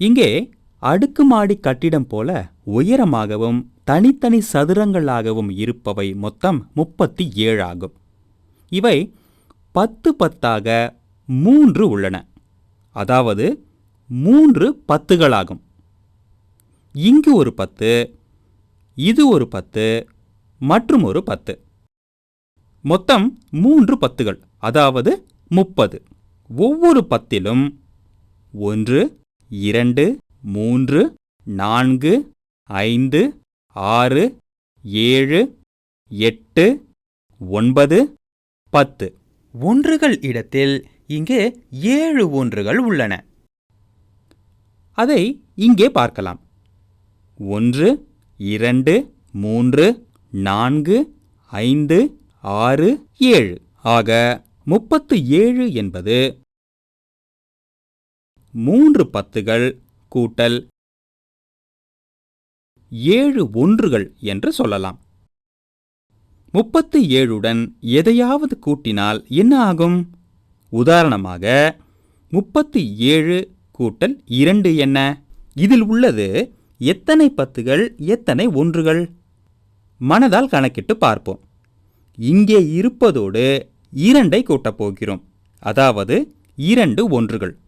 இங்கே அடுக்குமாடி கட்டிடம் போல உயரமாகவும் தனித்தனி சதுரங்களாகவும் இருப்பவை மொத்தம் முப்பத்தி ஏழாகும் இவை பத்து பத்தாக மூன்று உள்ளன. அதாவது மூன்று பத்துகளாகும். இங்கு ஒரு பத்து இது ஒரு பத்து மற்றும் ஒரு பத்து. மொத்தம் மூன்று பத்துகள் அதாவது முப்பது. ஒவ்வொரு பத்திலும் ஒன்று இரண்டு மூன்று நான்கு ஐந்து ஆறு ஏழு எட்டு ஒன்பது பத்து. ஒன்றுகள் இடத்தில் இங்கே ஏழு ஒன்றுகள் உள்ளன. அதை இங்கே பார்க்கலாம். ஒன்று இரண்டு மூன்று நான்கு ஐந்து ஆறு ஏழு. ஆக முப்பத்து ஏழு என்பது மூன்று பத்துகள் கூட்டல் ஏழு ஒன்றுகள் என்று சொல்லலாம். முப்பத்து ஏழுடன் எதையாவது கூட்டினால் என்ன ஆகும்? உதாரணமாக முப்பத்து ஏழு கூட்டல் இரண்டு என்ன? இதில் உள்ளது எத்தனை பத்துகள் எத்தனை ஒன்றுகள்? மனதால் கணக்கிட்டு பார்ப்போம். இங்கே இருப்பதோடு இரண்டை கூட்டப் போகிறோம். அதாவது இரண்டு ஒன்றுகள்.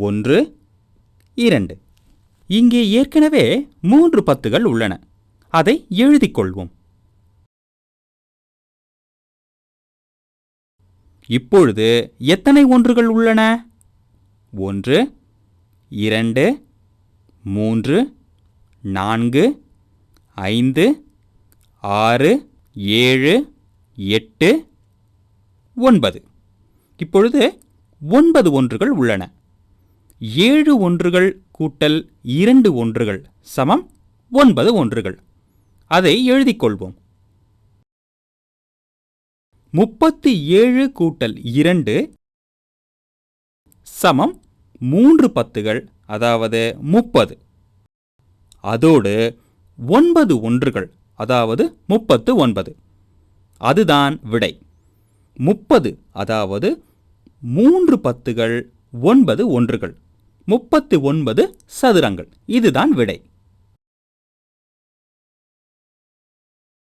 ஒன்று இரண்டு. இங்கே ஏற்கனவே மூன்று பத்துகள் உள்ளன. அதை எழுதிக் கொள்வோம். இப்பொழுது எத்தனை ஒன்றுகள் உள்ளன? ஒன்று இரண்டு மூன்று நான்கு ஐந்து ஆறு ஏழு எட்டு ஒன்பது. இப்பொழுது ஒன்பது ஒன்றுகள் உள்ளன. ஏழு ஒன்றுகள் கூட்டல் இரண்டு ஒன்றுகள் சமம் ஒன்பது ஒன்றுகள். அதை எழுதிக் கொள்வோம். முப்பத்தி ஏழு கூட்டல் இரண்டு சமம் மூன்று பத்துகள் அதாவது முப்பது. அதோடு ஒன்பது ஒன்றுகள் அதாவது முப்பத்து ஒன்பது. அதுதான் விடை. முப்பது அதாவது மூன்று பத்துகள் ஒன்பது ஒன்றுகள். முப்பத்தி ஒன்பது சதுரங்கள். இதுதான் விடை.